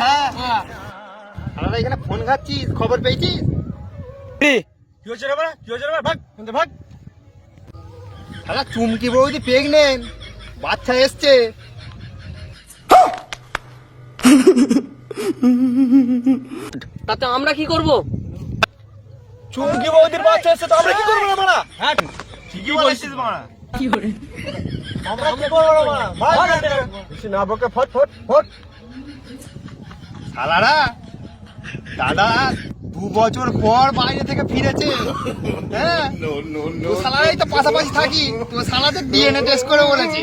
হ্যাঁ। হ্যাঁ এখানে ফোন খাচ্ছিস খবর পেয়েছিস কি হচ্ছে রে বাড়া? কি হচ্ছে রে বাড়া? ভাগ ভাগ চুমকি বৌদি প্রেগনেন্ট বাচ্চা এসছে তাতে আমরা কি করব? চুমকি বৌদির বাচ্চা এসছে তো আমরা কি করব রে বাড়া হ্যাঁ ঠিকই বলছিস আমরা কি করব রে বাড়া ভাগ এখান থেকে। বেশি না বকে ফট ফট ফট। শালারা দাদা দু বছর পর বাইরে থেকে ফিরেছে। হ্যাঁ? তো শালারাই তো পাশাপাশি থাকি। তো শালাদের ডিএনএ টেস্ট করে বলেছি।